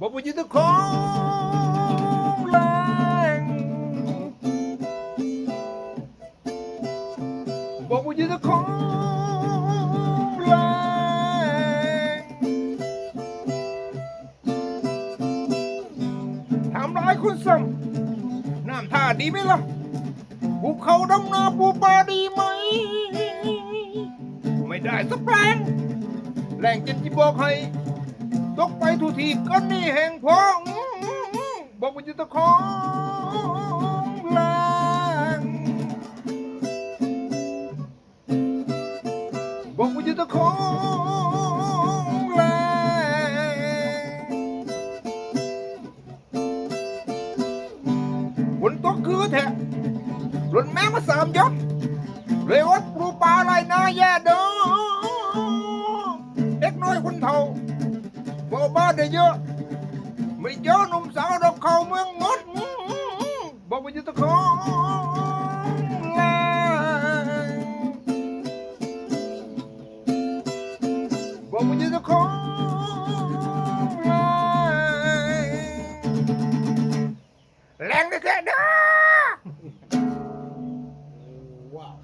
บอกว่าจะตะของแรงบอกว่าจะตะของแรงทำร้ายคุณซ้ำน้ำท่าดีไหมล่ะภูเขาดำนาปูปลาดีไหม ไม่ได้สักแปลงแรงจนที่บอกให้ ตกไปทุกทีก็นี่แห่งพองบอกว่าจะตะของแรงบอกว่าจะตะของแรงฝนตกคือแท้หล่นแม่มาสามยศเลยอดปลูป่าไรนาแย่เด้อเด็กน้อยคนเฒ่า ಬಾಡೆಯೋ ಮೃಜೋ ನುಮ್ ಸಾವಡ ಕೌಮ ngót. Bọc như tôi không làm bọc như tôi không làm lén cái đó. Wow.